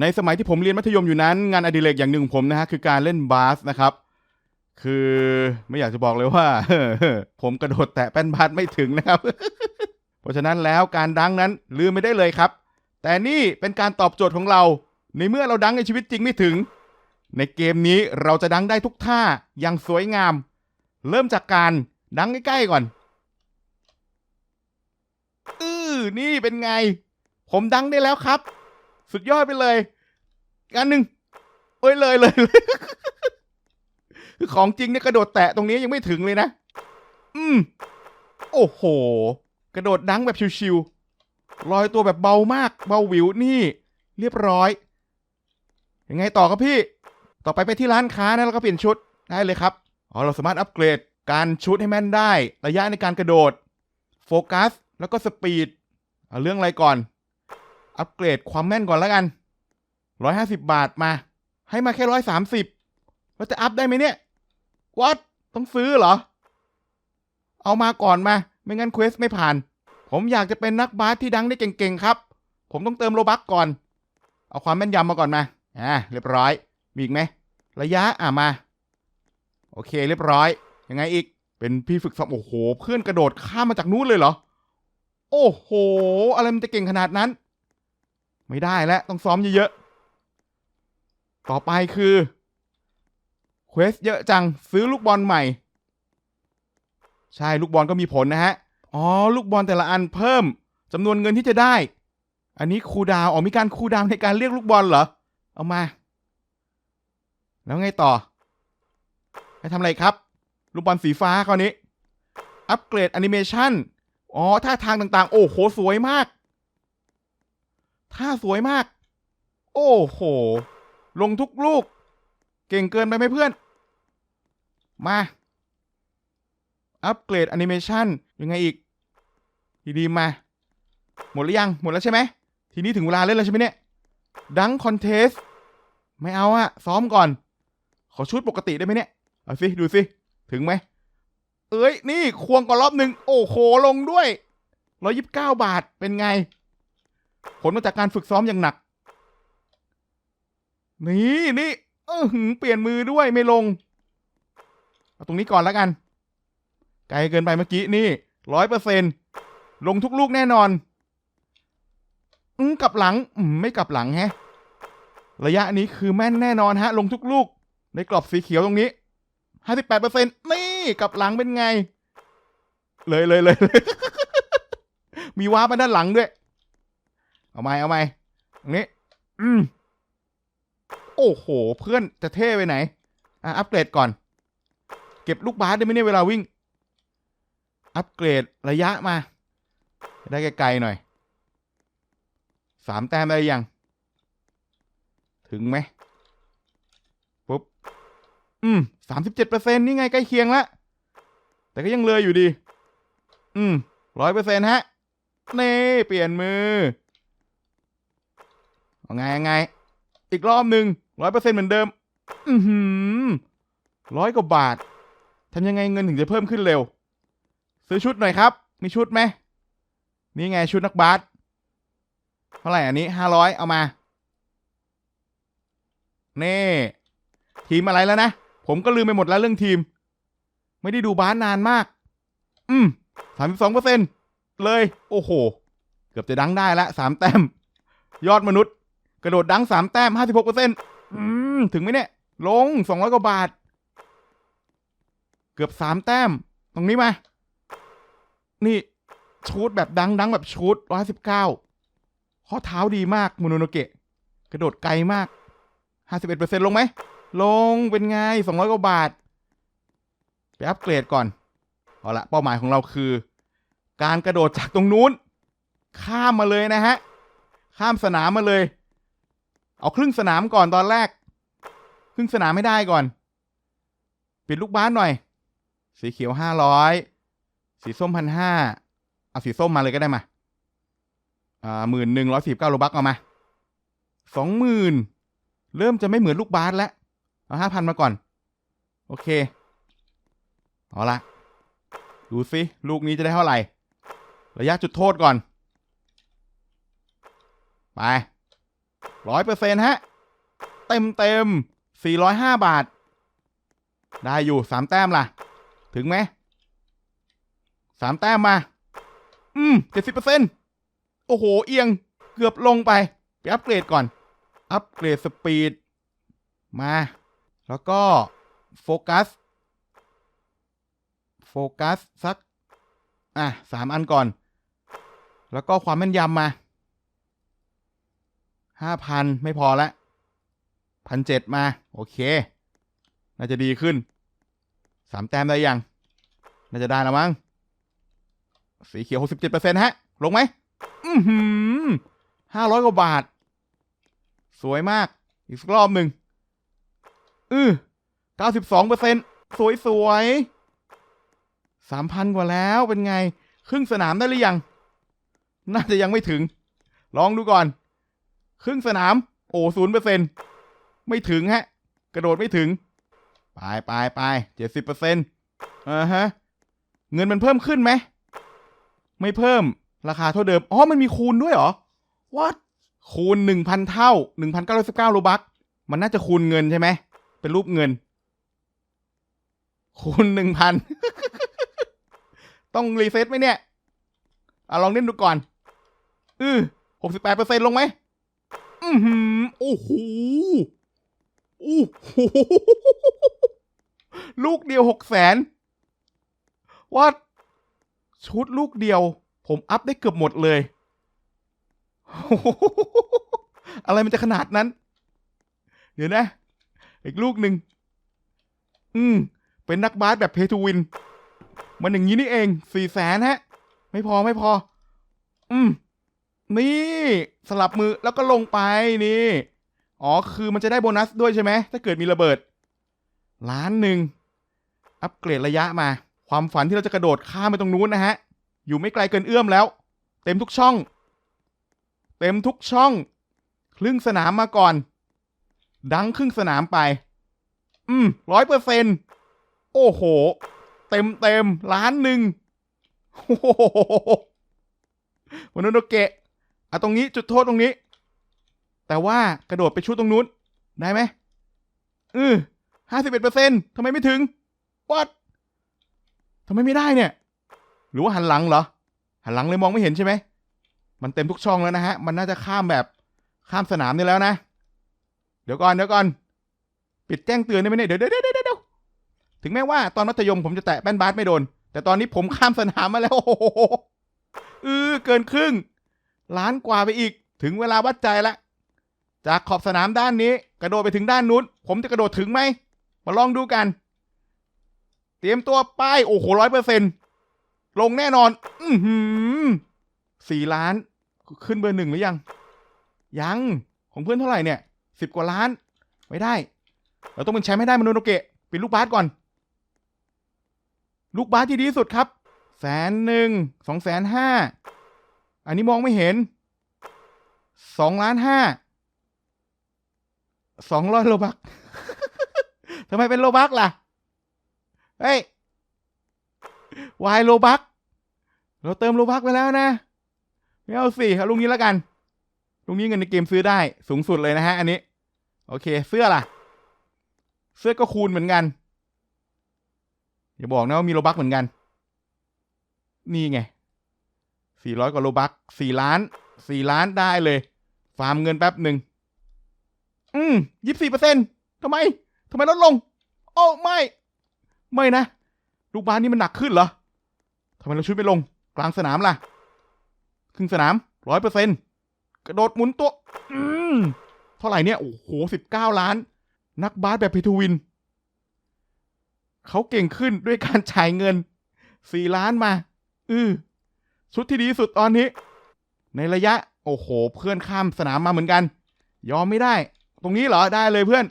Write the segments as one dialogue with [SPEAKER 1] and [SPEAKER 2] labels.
[SPEAKER 1] ในสมัยที่ผมเรียนมัธยมอยู่นั้น งานอดิเรกอย่างหนึ่งของผมนะฮะคือการเล่นบาสนะครับ คือไม่อยากจะบอกเลยว่า ผมกระโดดแตะแป้นบาสไม่ถึงนะครับ เพราะฉะนั้นแล้วการดังนั้นลืมไม่ได้เลยครับ แต่นี่เป็นการตอบโจทย์ของเรา ในเมื่อเราดังในชีวิตจริงไม่ถึง ในเกมนี้เราจะดังได้ทุกท่าอย่างสวยงาม เริ่มจากการดังใกล้ๆก่อนอือนี่เป็นไง ผมดังได้แล้วครับ สุดยอดไปเลยอันหนึ่งเอ้ยเลยเลยเลยคือของจริงเนี่ยกระโดดแตะตรงนี้ยังไม่ถึงเลยนะ อืม โอ้โห กระโดดดังแบบชิวๆลอยตัวแบบเบามาก เบาหวิวนี่ เรียบร้อย ยังไงต่อครับพี่ ต่อไปไปที่ร้านค้านะแล้วก็เปลี่ยนชุดได้เลยครับ อ๋อเราสามารถอัปเกรดการชุดให้แม่นได้ ระยะในการกระโดด โฟกัส แล้วก็สปีด เอาเรื่องอะไรก่อน อัปเกรดความแม่นก่อนแล้วกันร้อยห้าสิบบาทมา ให้มาแค่ร้อยสามสิบแล้วจะอัพได้ไหมเนี่ยวัดต้องซื้อเหรอ เอามาก่อนมา ไม่งั้นเควสไม่ผ่าน ผมอยากจะเป็นนักบาสที่ดังได้เก่งๆครับ ผมต้องเติมโลบักก่อน เอาความแม่นยำมาก่อนมาอ่าเรียบร้อย มีอีกไหมระยะอะมา โอเคเรียบร้อย ยังไงอีก เป็นพี่ฝึกซ้อมโอ้โห เพื่อนกระโดดข้ามมาจากนู้นเลยเหรอ โอ้โห อะไรมันจะเก่งขนาดนั้น ไม่ได้แล้วต้องซ้อมเยอะๆ ต่อไปคือเควสเยอะจังซื้อลูกบอลใหม่ ใช่ลูกบอลก็มีผลนะฮะ อ๋อ ลูกบอลแต่ละอันเพิ่มจำนวนเงินที่จะได้ อันนี้คูดาวอ๋อมีการคูดาวในการเรียกลูกบอลเหรอ เอามา แล้วไงต่อให้ทำอะไรครับ ลูกบอลสีฟ้าคราวนี้ อัปเกรดแอนิเมชันอ๋อท่าทางต่างๆ โอ้โห สวยมาก ท่าสวยมาก โอ้โห ลงทุกลูก เก่งเกินไปไหมเพื่อน มา อัปเกรดแอนิเมชันยังไงอีกทีดีมา หมดหรือยัง หมดแล้วใช่ไหม ทีนี้ถึงเวลาเล่นแล้วใช่ไหมเนี่ย ดังคอนเทส ไม่เอาอะซ้อมก่อน ขอชุดปกติได้ไหมเนี่ย เอาสิ ดูสิ ถึงไหม เอ้ย นี่ ควงก่อนรอบหนึ่ง โอ้โห ลงด้วยร้อยยิบเก้าบาท เป็นไง ผลมาจากการฝึกซ้อมอย่างหนัก นี่นี่เออหือเปลี่ยนมือด้วยไม่ลง เอาตรงนี้ก่อนแล้วกัน ไกลเกินไปเมื่อกี้นี่ร้อยเปอร์เซ็นลงทุกลูกแน่นอน อืมกลับหลัง อืมไม่กลับหลังแฮะ ระยะนี้คือแม่นแน่นอนฮะ ลงทุกลูก ในกรอบสีเขียวตรงนี้ห้าสิบแปดเปอร์เซ็นนี่กลับหลังเป็นไง เลยเลยเลยเลยมีว้าร์ปด้านหลังด้วย เอาไหมเอาไหมตรงนี้ อืม โอ้โห เพื่อนจะเท่ไปไหน อะ อัปเกรดก่อน เก็บลูกบาสได้ไหมเนี่ยเวลาวิ่ง อัปเกรดระยะมา ได้ไกลๆหน่อย สามแต้มได้ยัง ถึงไหมปุ๊บ อืมสามสิบเจ็ดเปอร์เซ็นต์นี่ไงใกล้เคียงละ แต่ก็ยังเลยอยู่ดี อืมร้อยเปอร์เซ็นต์ฮะเน่เปลี่ยนมือ เอาไงยังไง อีกรอบหนึ่งร้อยเปอร์เซ็นต์เหมือนเดิม อือหือร้อยกว่าบาททำยังไงเงินถึงจะเพิ่มขึ้นเร็ว ซื้อชุดหน่อยครับ มีชุดไหมนี่ไงชุดนักบาสเท่าไหร่อันนี้ห้าร้อยเอามาเน่ทีมอะไรแล้วนะ ผมก็ลืมไปหมดแล้วเรื่องทีม ไม่ได้ดูบาสนานมาก อืมสามสิบสองเปอร์เซ็นเลย โอ้โห เกือบจะดังได้ละสามแต้ม ยอดมนุษย์ กระโดดดังสามแต้มห้าสิบหกเปอร์เซ็นอืมถึงไหมเนี่ย ลงสองร้อยกว่าบาท เกือบสามแต้ม ตรงนี้มา นี่ชูดแบบดังดังแบบชูดร้อยสิบเก้าข้อเท้าดีมากมูโนโนเกะ กระโดดไกลมากห้าสิบเอ็ดเปอร์เซ็นต์ลงไหม ลงเป็นไงสองร้อยกว่าบาท ไปอัปเกรดก่อน เอาละเป้าหมายของเราคือ การกระโดดจากตรงนู้น ข้ามมาเลยนะฮะ ข้ามสนามมาเลย เอาครึ่งสนามก่อนตอนแรก ครึ่งสนามไม่ได้ก่อน ปิดลูกบ้านหน่อย สีเขียวห้าร้อยสีส้มพันห้าเอาสีส้มมาเลยก็ได้มาอ่าหมื่นหนึ่งร้อยสิบเก้าโลบักเอามาสองหมื่นเริ่มจะไม่เหมือนลูกบาสแล้วเอาห้าพันมาก่อน โอเค เอาละดูสิลูกนี้จะได้เท่าไหร่ ระยะจุดโทษก่อน ไป ร้อยเปอร์เซ็นต์ฮะ เต็มเต็มสี่ร้อยห้าบาท ได้อยู่สามแต้มล่ะ ถึงไหมสามแต้มมา อืมเจ็ดสิบเปอร์เซ็นต์โอ้โห เอียงเกือบลงไป ไปอัปเกรดก่อน อัปเกรดสปีด มา แล้วก็ โฟกัส โฟกัส สัก อะสามอันก่อน แล้วก็ความแม่นยำมา ห้าพันไม่พอละพันเจ็ดมา โอเค น่าจะดีขึ้นสามแต้มได้ยัง น่าจะได้แล้วมั้ง สีเขียวหกสิบเจ็ดเปอร์เซ็นต์ฮะ ลงไหม อือหือห้าร้อยกว่าบาท สวยมาก อีกรอบหนึ่งอือเก้าสิบสองเปอร์เซ็นต์สวยสวยสามพันกว่าแล้วเป็นไง ครึ่งสนามได้หรือยัง น่าจะยังไม่ถึง ลองดูก่อน ครึ่งสนาม โอ้ศูนย์เปอร์เซ็นไม่ถึงฮะ กระโดดไม่ถึง ไปไปไปเจ็ดสิบเปอร์เซ็นต์อ่าฮะ เงินมันเพิ่มขึ้นไหม ไม่เพิ่ม ราคาเท่าเดิม อ๋อ มันมีคูณด้วยเหรอ what คูณหนึ่งพันเท่าหนึ่งพันเก้าร้อยสิบเก้าโลบักมันน่าจะคูณเงินใช่ไหม เป็นรูปเงิน คูณหนึ่งพันต้องรีเซ็ตไหมเนี่ย อะลองเล่นดูก่อน อือหกสิบแปดเปอร์เซ็นต์ลงไหม อือหือโอ้โหโอ้โหลูกเดียวหกแสนว่าชุดลูกเดียว ผมอัพได้เกือบหมดเลยโอ้โหอะไรมันจะขนาดนั้น เดี๋ยวนะ อีกลูกหนึ่ง อืม เป็นนักบาสแบบเพทูวิน มันอย่างนี้นี่เอง สี่แสนฮะ ไม่พอไม่พอ อืม นี่ สลับมือแล้วก็ลงไปนี่ อ๋อ คือมันจะได้โบนัสด้วยใช่ไหม ถ้าเกิดมีระเบิด ล้านหนึ่ง อัปเกรดระยะมา ความฝันที่เราจะกระโดดข้ามไปตรงนู้นนะฮะ อยู่ไม่ไกลเกินเอื้อมแล้ว เต็มทุกช่อง เต็มทุกช่อง ครึ่งสนามมาก่อน ดังครึ่งสนามไป อืมร้อยเปอร์เซ็นโอ้โห เต็มเต็มล้านหนึ่งโอ้โหวันนั้นโอเกะ อะตรงนี้จุดโทษตรงนี้ แต่ว่ากระโดดไปชุดตรงนู้นได้ไหมเออห้าสิบเอ็ดเปอร์เซ็นทำไมไม่ถึงวัดทำไมไม่ได้เนี่ย หรือว่าหันหลังเหรอ หันหลังเลยมองไม่เห็นใช่ไหม มันเต็มทุกช่องแล้วนะฮะ มันน่าจะข้ามแบบข้ามสนามนี่แล้วนะ เดี๋ยวก่อนเดี๋ยวก่อน ปิดแจ้งเตือนได้ไหมเนี่ย เดี๋ยวเดี๋ยวเดี๋ยวเดี๋ยวถึงแม้ว่าตอนมัธยมผมจะแตะแป้นบาสไม่โดน แต่ตอนนี้ผมข้ามสนามมาแล้ว โอ้โหเออเกินครึ่ง ล้านกว่าไปอีก ถึงเวลาวัดใจละจากขอบสนามด้านนี้ กระโดดไปถึงด้านนู้น ผมจะกระโดดถึงไหม มาลองดูกัน เตรียมตัวป้าย โอ้โหร้อยเปอร์เซ็นลงแน่นอน อือหือสี่ล้าน ขึ้นเบอร์หนึ่งหรือยัง ยัง ของเพื่อนเท่าไหร่เนี่ยสิบกว่าล้าน ไม่ได้ เราต้องเป็นแชมป์ให้ได้มโนโนเกะเป็นลูกบาสก่อน ลูกบาสที่ดีที่สุดครับ แสนหนึ่งสองแสนห้า อันนี้มองไม่เห็นสองล้านห้าสองร้อยโลบักทำไมเป็นโลบักล่ะ เฮ้ยวายโลบัก เราเติมโลบักไปแล้วนะ ไม่เอาสิเอาลุงนี้แล้วกัน ลุงนี้เงินในเกมซื้อได้สูงสุดเลยนะฮะ อันนี้ โอเค เสื้อล่ะ เสื้อก็คูณเหมือนกัน อย่าบอกนะว่ามีโลบักเหมือนกัน นี่ไง สี่ร้อยกว่าโลบักสี่ล้านสี่ล้านได้เลย ฟาร์มเงินแป๊บหนึ่ง อืมยี่สี่เปอร์เซ็นทำไม ทำไมลดลง โอ้ไม่ ไม่นะ ลูกบาสนี่มันหนักขึ้นเหรอ ทำไมเราชุดไม่ลง กลางสนามล่ะ ครึ่งสนามร้อยเปอร์เซ็นกระโดดหมุนตัว อืมเท่าไหร่เนี่ย โอ้โหสิบเก้าล้าน นักบาสแบบเพทูวิน เขาเก่งขึ้นด้วยการจ่ายเงินสี่ล้านมา อือ ชุดที่ดีสุดตอนนี้ ในระยะ โอ้โห เพื่อนข้ามสนามมาเหมือนกัน ยอมไม่ได้ ตรงนี้เหรอได้เลยเพื่อน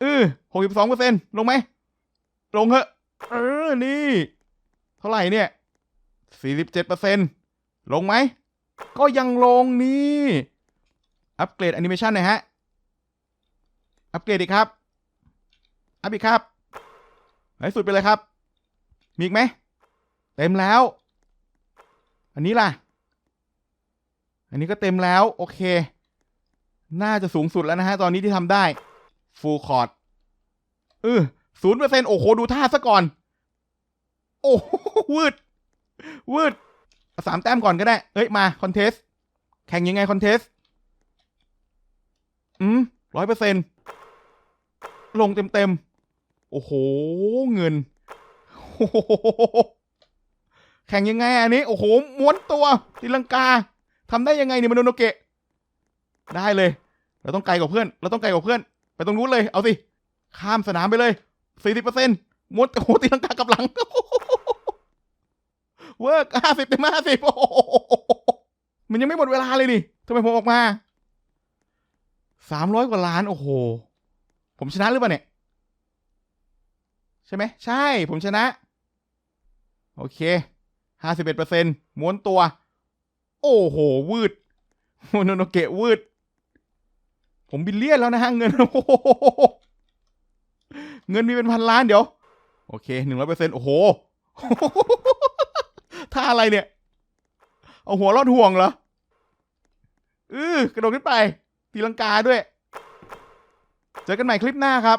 [SPEAKER 1] เออหกสิบสองเปอร์เซ็นลงไหม ลงเหอะเออนี่ เท่าไหร่เนี่ยสี่สิบเจ็ดเปอร์เซ็นลงไหม ก็ยังลงนี่ อัปเกรดแอนิเมชันหน่อยฮะ อัปเกรดอีกครับ อัพอีกครับให้สุดไปเลยครับ มีอีกไหม เต็มแล้ว อันนี้ล่ะ อันนี้ก็เต็มแล้ว โอเค น่าจะสูงสุดแล้วนะฮะ ตอนนี้ที่ทำได้ฟูลคอร์ดเออศูนย์เปอร์เซ็นโอ้โห ดูท่าซะก่อน โอ้โหวืดวืดสามแต้มก่อนก็ได้ เอ้ย มา คอนเทส แข่งยังไง คอนเทส อืมร้อยเปอร์เซ็นลงเต็มเต็มโอ้โห เงินโอ้โห แข่งยังไงอันนี้ โอ้โหม้วนตัวตีลังกาทำได้ยังไงเนี่ยมโนโนเกะ ได้เลย เราต้องไกลกว่าเพื่อน เราต้องไกลกว่าเพื่อน ไปตรงนู้นเลย เอาสิ ข้ามสนามไปเลยสี่สิบเปอร์เซ็นต์ม้วนโอ้โหตีลังกากลับหลัง เวิร์กห้าสิบเต็มห้าสิบโอ้โหมันยังไม่หมดเวลาเลยนี่ทำไมผมออกมาสามร้อยกว่าล้าน โอ้โห ผมชนะหรือเปล่าเนี่ย ใช่ไหม ใช่ ผมชนะ โอเค ห้าสิบเอ็ดเปอร์เซ็นม้วนตัว โอ้โห วืดโมโนโนเกะวืด ผมบิลเลียนแล้วนะฮะ เงิน โอ้โห เงินมีเป็นพันล้านเดี๋ยว โอเคหนึ่งร้อยเปอร์เซ็นโอ้โห ท่าอะไรเนี่ย เอาหัวรอดห่วงเหรอ อือกระโดดขึ้นไป ตีลังกาด้วย เจอกันใหม่คลิปหน้าครับ